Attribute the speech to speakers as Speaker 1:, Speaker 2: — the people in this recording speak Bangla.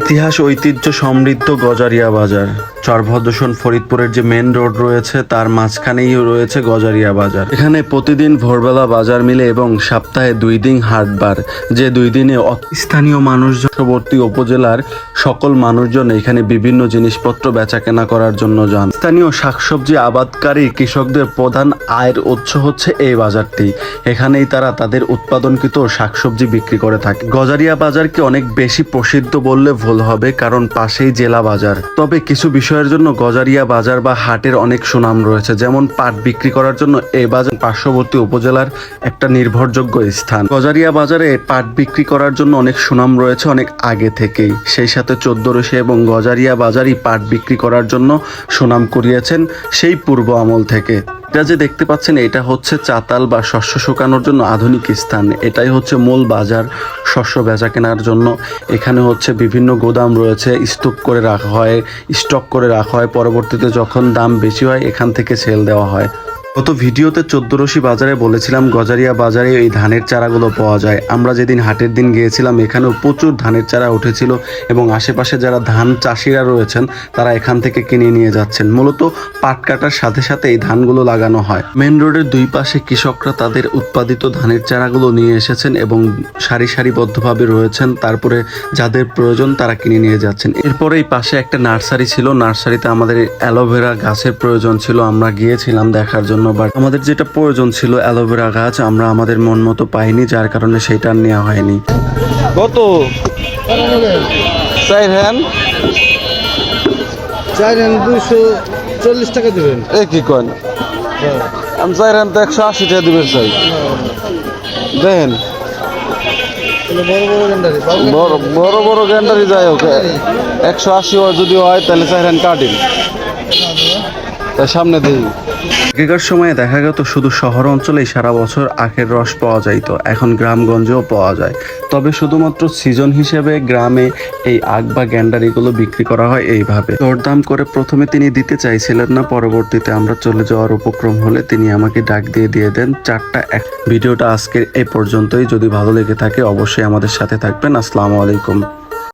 Speaker 1: ইতিহাস ঐতিহ্য সমৃদ্ধ গজারিয়া বাজার। চরভদ্রসন ফরিদপুরের যে মেন রোড রয়েছে, তার মাঝখানেই রয়েছে গজারিয়া বাজার। এখানে প্রতিদিন ভোরবেলা বাজার মিলে এবং সপ্তাহে দুই দিন হাটবার। যে দুই দিনে স্থানীয় মানুষজনবর্তী উপজেলার সকল মানুষজন এখানে বিভিন্ন জিনিসপত্র বেচা কেনা করার জন্য যান। স্থানীয় শাকসবজি আবাদকারী কৃষকদের প্রধান আয়ের উৎস হচ্ছে এই বাজারটি। এখানেই তারা তাদের উৎপাদনকৃত শাকসবজি বিক্রি করে থাকে। গজারিয়া বাজারকে অনেক বেশি প্রসিদ্ধ বললে ভুল হবে, কারণ পাশেই জেলা বাজার। তবে কিছু বিষয়ের জন্য গজারিয়া বাজার বা হাটের অনেক সুনাম রয়েছে, যেমন পাট বিক্রি করার জন্য এ বাজার পার্শ্ববর্তী উপজেলার একটা নির্ভরযোগ্য স্থান। গজারিয়া বাজারে পাট বিক্রি করার জন্য অনেক সুনাম রয়েছে অনেক আগে থেকেই। সেই সাথে চোদ্দরশি এবং গজারিয়া বাজারই পাট বিক্রি করার জন্য সুনাম করিয়েছেন সেই পূর্ব আমল থেকে। এটা যে দেখতে পাচ্ছেন, এটা হচ্ছে চাতাল বা শস্য শুকানোর জন্য আধুনিক স্থান। এটাই হচ্ছে মূল বাজার শস্য বেচা কেনার জন্য। এখানে হচ্ছে বিভিন্ন গোদাম রয়েছে, স্তূপ করে রাখা হয়, স্টক করে রাখা হয়। পরবর্তীতে যখন দাম বেশি হয়, এখান থেকে সেল দেওয়া হয়। গত ভিডিওতে চোদ্দরশি বাজারে বলেছিলাম, গজারিয়া বাজারে এই ধানের চারাগুলো পাওয়া যায়। আমরা যেদিন হাটের দিন গিয়েছিলাম, এখানেও প্রচুর ধানের চারা উঠেছিল এবং আশেপাশে যারা ধান চাষিরা রয়েছেন, তারা এখান থেকে কিনে নিয়ে যাচ্ছেন। মূলত পাট কাটার সাথে সাথে এই ধানগুলো লাগানো হয়। মেন রোডের দুই পাশে কৃষকরা তাদের উৎপাদিত ধানের চারাগুলো নিয়ে এসেছেন এবং সারি সারিবদ্ধভাবে রয়েছেন। তারপরে যাদের প্রয়োজন, তারা কিনে নিয়ে যাচ্ছেন। এরপরে এই পাশে একটা নার্সারি ছিল। নার্সারিতে আমাদের অ্যালোভেরা গাছের প্রয়োজন ছিল। আমরা গিয়েছিলাম দেখার জন্য। বাট আমাদের যেটা প্রয়োজন ছিল অ্যালোভেরা গাছ আমরা আমাদের মন মতো পাইনি যার কারণে সেটা আর নেওয়া হয়নি।
Speaker 2: কত? চাই হ্যান।
Speaker 3: চার দুশো চল্লিশ টাকা দেবেন।
Speaker 2: এ কি কন আমি চাই হ্যান তো একশো আশি টাকা দিবেন চাই। দেখেন।
Speaker 3: বড় বড়
Speaker 2: বড় বড় বড় গ্যান্ডারি যাই হোক একশো আশি যদি হয় তাহলে চাই হ্যান কাটিন। সামনে দিই
Speaker 1: আগেকার সময়ে দেখা গেত শুধু শহর অঞ্চলেই সারা বছর আখের রস পাওয়া যাইতো এখন গ্রামগঞ্জেও পাওয়া যায়। তবে শুধুমাত্র সিজন হিসেবে গ্রামে এই আখ বা গ্যান্ডারিগুলো বিক্রি করা হয় এইভাবে। দরদাম করে প্রথমে তিনি দিতে চাইছিলেন না, পরবর্তীতে আমরা চলে যাওয়ার উপক্রম হলে তিনি আমাকে ডাক দিয়ে দিয়ে দেন চারটা এক। ভিডিওটা আজকের এ পর্যন্তই। যদি ভালো লেগে থাকে অবশ্যই আমাদের সাথে থাকবেন। আসসালামু আলাইকুম।